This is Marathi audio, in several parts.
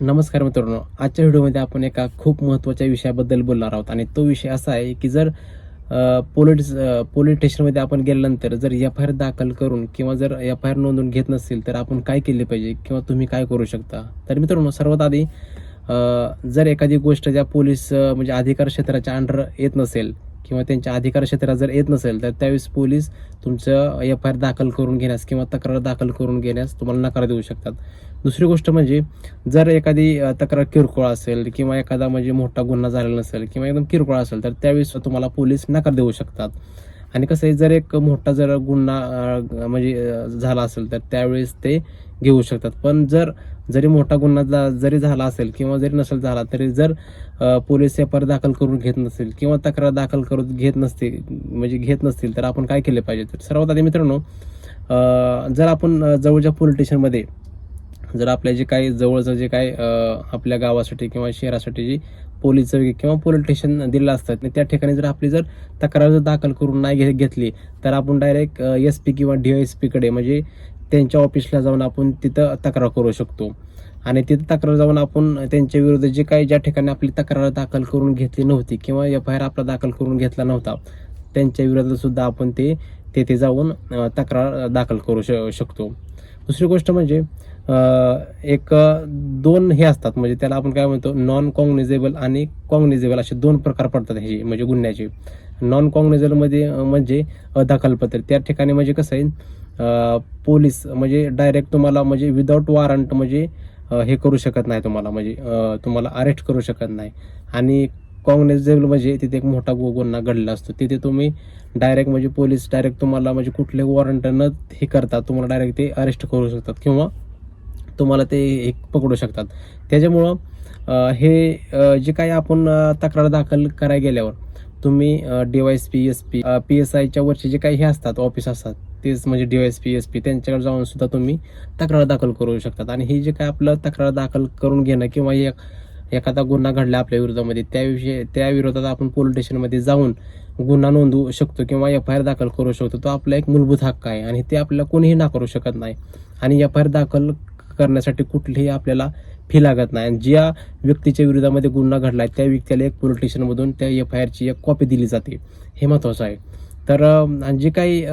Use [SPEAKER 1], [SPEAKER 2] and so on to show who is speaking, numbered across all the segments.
[SPEAKER 1] नमस्कार मित्रांनो आजच्या व्हिडिओमध्ये आपण एका खूप महत्त्वाच्या विषयाबद्दल बोलणार आहोत. आणि तो विषय असा आहे की जर अ, पोलीस पोलीस स्टेशनमध्ये आपण गेल्यानंतर जर एफ आय आर दाखल करून किंवा जर एफ आय आर नोंदवून घेत नसेल तर आपण काय केले पाहिजे किंवा तुम्ही काय करू शकता? तर मित्रांनो सर्वात आधी जर एखादी गोष्ट ज्या पोलीस म्हणजे अधिकार क्षेत्राच्या अंडर येत नसेल किंवा त्यांच्या अधिकार क्षेत्रात जर येत नसेल तर त्यावेळेस पोलीस तुमचं एफ आय आर दाखल करून घेण्यास किंवा तक्रार दाखल करून घेण्यास तुम्हाला नकार देऊ शकतात. दुसरी गोष्ट म्हणजे जर एखादी तक्रार किरकोळ असेल किंवा एखादा म्हणजे मोठा गुन्हा झालेला नसेल किंवा एकदम किरकोळ असेल तर त्यावेळेस तुम्हाला पोलीस नकार देऊ शकतात. आणि कसं आहे जर एक मोठा जर गुन्हा म्हणजे झाला असेल तर त्यावेळेस ते घेऊ शकतात. पण जर जरी मोठा गुन्हा जा- जरी झाला असेल किंवा जरी नसेल झाला तरी जर पोलीस एफ दाखल करून घेत नसेल किंवा तक्रार दाखल करून घेत नसतील म्हणजे घेत नसतील तर आपण काय केले पाहिजे? तर सर्वात आधी मित्रांनो जर आपण जवळच्या पोलीस स्टेशनमध्ये जर आपल्या जे काही जवळचं जे काही आपल्या गावासाठी किंवा शहरासाठी जी पोलीस किंवा पोलीस स्टेशन दिलेलं असतात आणि त्या ठिकाणी जर आपली जर तक्रार जर दाखल करून नाही घे- घेतली तर आपण डायरेक्ट एस पी किंवा डी एस पीकडे म्हणजे त्यांच्या ऑफिसला जाऊन आपण तिथं तक्रार करू शकतो. आणि तिथं तक्रार जाऊन आपण त्यांच्या विरुद्ध जे काही ज्या ठिकाणी आपली तक्रार दाखल करून घेतली नव्हती किंवा एफ आय आर आपला दाखल करून घेतला नव्हता त्यांच्या विरोधात सुद्धा आपण ते तेथे जाऊन तक्रार दाखल करू श शकतो. दुसरी गोष्ट म्हणजे एक दोन हे असतात. म्हणजे त्याला आपण काय म्हणतो? नॉन कॉग्निझेबल आणि कॉग्निझेबल असे दोन प्रकार पडतात ह्याचे म्हणजे गुन्ह्याचे. नॉन कॉग्निझेबलमध्ये म्हणजे दखलपत्र त्या ठिकाणी म्हणजे कसं आहे? पोलीस म्हणजे डायरेक्ट तुम्हाला म्हणजे विदाऊट वॉरंट म्हणजे हे करू शकत नाही तुम्हाला. म्हणजे तुम्हाला अरेस्ट करू शकत नाही. आणि कॉग्नेजेबल म्हणजे तिथे एक मोठा गुन्हा घडला असतो तिथे तुम्ही डायरेक्ट म्हणजे पोलीस डायरेक्ट तुम्हाला म्हणजे कुठले वॉरंट न हे करतात तुम्हाला डायरेक्ट ते अरेस्ट करू शकतात किंवा तुम्हाला ते हे पकडू शकतात. त्याच्यामुळं हे जे काही आपण तक्रार दाखल करायला गेल्यावर तुम्ही D Y S P S P P S आयच्या वरचे जे काही हे असतात ऑफिस असतात तेच म्हणजे D Y S P S P त्यांच्याकडे जाऊन सुद्धा तुम्ही तक्रार दाखल करू शकतात. आणि हे जे काय आपलं तक्रार दाखल करून घेणं किंवा एक एखादा गुन्हा घडला आपल्या विरोधामध्ये त्याविषयी त्या विरोधात आपण पोलीस स्टेशनमध्ये जाऊन गुन्हा नोंदवू शकतो किंवा एफ आय आर दाखल करू शकतो. तो आपला एक मूलभूत हक्क आहे आणि ते आपल्याला कोणीही नाकारू शकत नाही. आणि एफ आय आर दाखल करण्यासाठी कुठलीही आपल्याला फी लागत नाही. आणि ज्या व्यक्तीच्या विरोधामध्ये गुन्हा घडला आहे त्या व्यक्तीला एक पोलीस स्टेशनमधून त्या एफ आय आरची एक कॉपी दिली जाते. हे महत्त्वाचं आहे. तर आणि जे काही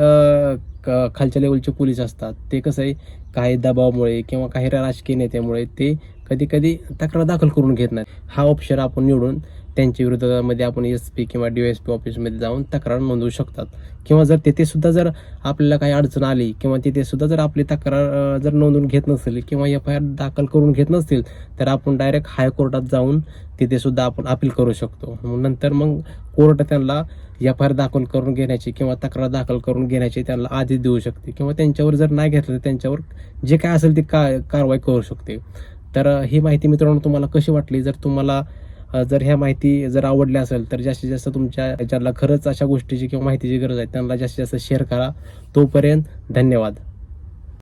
[SPEAKER 1] क- खालच्या लेवलचे पोलीस असतात. ते कसं आहे काही दबावामुळे किंवा काही राजकीय नेत्यामुळे ते कधी कधी तक्रार दाखल करून घेत नाहीत. हा ऑप्शन आपण निवडून त्यांच्या विरोधामध्ये आपण एस पी किंवा डी एस पी ऑफिसमध्ये जाऊन तक्रार नोंदवू शकतात. किंवा जर तेथेसुद्धा जर आपल्याला काही अडचण आली किंवा तिथेसुद्धा जर आपली तक्रार जर नोंदवून घेत नसेल किंवा एफ आय आर दाखल करून घेत नसतील तर आपण डायरेक्ट हायकोर्टात जाऊन तिथेसुद्धा आपण अपील करू शकतो. मग नंतर मग कोर्ट त्यांना एफ आय आर दाखल करून घेण्याची किंवा तक्रार दाखल करून घेण्याची त्यांना आदेश देऊ शकते. किंवा त्यांच्यावर जर नाही घेतलं तर त्यांच्यावर जे काय असेल ते का कारवाई करू शकते. तर ही माहिती मित्रांनो तुम्हाला कशी वाटली? जर तुम्हाला जर ह्या माहिती जर आवडल्या असेल तर जास्तीत जास्त तुमच्या ज्याला खरंच अशा गोष्टीची किंवा माहितीची गरज आहे त्यांना जास्तीत जास्त शेअर करा. तोपर्यंत धन्यवाद.